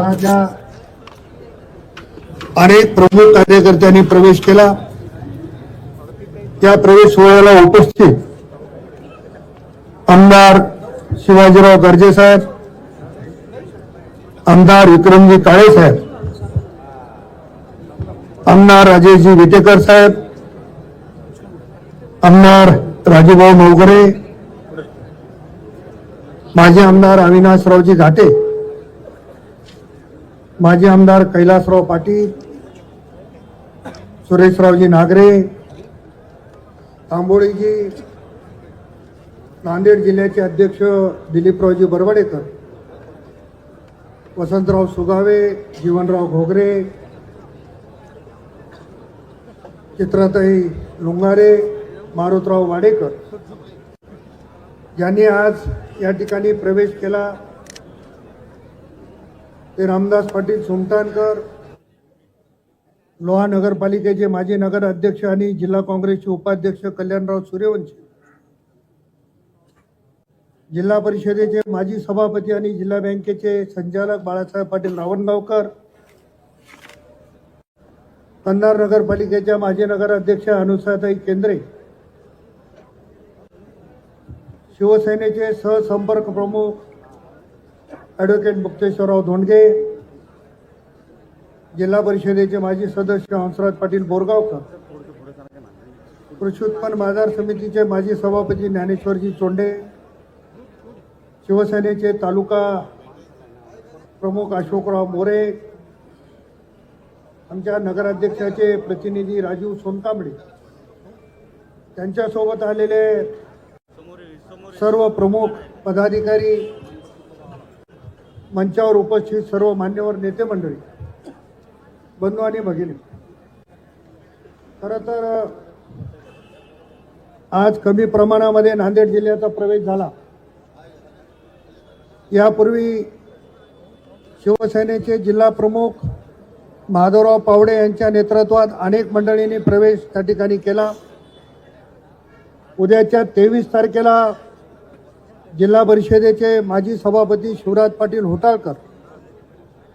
शहराच्या अनेक प्रमुख कार्यकर्त्यांनी प्रवेश केला. त्या प्रवेश सोहळ्याला उपस्थित आमदार शिवाजीराव गर्जे साहेब आमदार विक्रमजी काळे साहेब आमदार राजेशजी विटेकर साहेब आमदार राजूभाऊ मोगरे माजी आमदार अविनाशरावजी घाटे माजी आमदार कैलासराव पाटील सुरेशरावजी नागरे तांबोळीजी नांदेड जिल्ह्याचे अध्यक्ष दिलीपरावजी बरवडेकर वसंतराव सुगावे जीवनराव घोगरे चित्रताई लुंगारे मारुतराव वाडेकर ज्यांनी आज या ठिकाणी प्रवेश केला. ते रामदास पाटील सुमटाणकर लोहा नगरपालिकेचे माजी नगर अध्यक्ष आणि जिल्हा काँग्रेसचे उपाध्यक्ष कल्याणराव सूर्यवंशी जिल्हा परिषदेचे माजी सभापती आणि जिल्हा बँकेचे संचालक बाळासाहेब पाटील रावणगावकर कन्नार नगरपालिकेच्या माजी नगराध्यक्ष अनुसाताई केंद्रे शिवसेनेचे सहसंपर्क प्रमुख ॲडव्होकेट मुक्तेश्वरराव धोंडगे जिल्हा परिषदेचे माजी सदस्य हंसराज पाटील बोरगावकर कृषी उत्पन्न बाजार समितीचे माजी सभापती ज्ञानेश्वरजी चोंडे शिवसेनेचे तालुका प्रमुख अशोकराव मोरे आमच्या नगराध्यक्षाचे प्रतिनिधी राजीव सोनकांबळे. त्यांच्यासोबत आलेले सर्व प्रमुख पदाधिकारी मंचावर उपस्थित सर्व मान्यवर नेते मंडळी बंधू आणि भगिनी. खरं तर आज कमी प्रमाणामध्ये नांदेड जिल्ह्याचा प्रवेश झाला. यापूर्वी शिवसेनेचे जिल्हा प्रमुख माधवराव पावडे यांच्या नेतृत्वात अनेक मंडळींनी प्रवेश त्या ठिकाणी केला. उद्याच्या तेवीस तारखेला जिल्हा परिषदेचे माजी सभापती शिवराज पाटील होटाळकर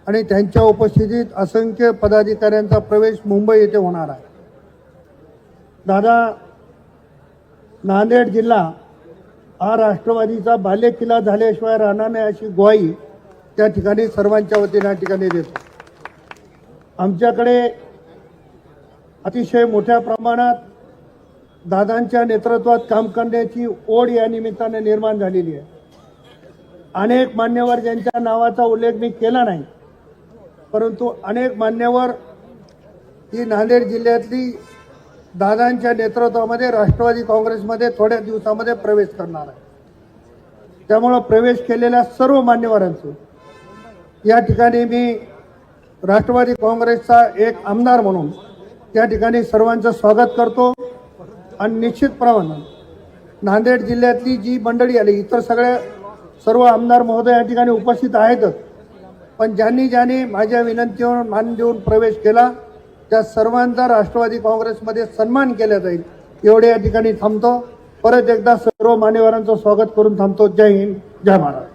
आणि त्यांच्या उपस्थितीत असंख्य पदाधिकाऱ्यांचा प्रवेश मुंबई येथे होणार आहे. दादा नांदेड जिल्हा हा राष्ट्रवादीचा बाल्य किल्ला झाल्याशिवाय राहणार नाही अशी ग्वाही त्या ठिकाणी सर्वांच्या वतीने या ठिकाणी देतो. आमच्याकडे अतिशय मोठ्या प्रमाणात दादांच्या नेतृत्वात काम करण्याची ओढ या निमित्ताने निर्माण झालेली आहे. अनेक मान्यवर ज्यांच्या नावाचा उल्लेख मी केला नाही परंतु अनेक मान्यवर ही नांदेड जिल्ह्यातली दादांच्या नेतृत्वामध्ये राष्ट्रवादी काँग्रेसमध्ये थोड्या दिवसामध्ये प्रवेश करणार आहे. त्यामुळं प्रवेश केलेल्या सर्व मान्यवरांचं या ठिकाणी मी राष्ट्रवादी काँग्रेसचा एक आमदार म्हणून त्या ठिकाणी सर्वांचं स्वागत करतो. आणि निश्चितप्रमाणे नांदेड जिल्ह्यातली जी मंडळी आली इतर सगळ्या सर्व आमदार महोदय या ठिकाणी उपस्थित आहेतच. पण ज्यांनी ज्यांनी माझ्या विनंतीवर मान देऊन प्रवेश केला त्या सर्वांचा राष्ट्रवादी काँग्रेसमध्ये सन्मान केला जाईल एवढे या ठिकाणी थांबतो. परत एकदा सर्व मान्यवरांचं स्वागत करून थांबतो. जय हिंद जय महाराज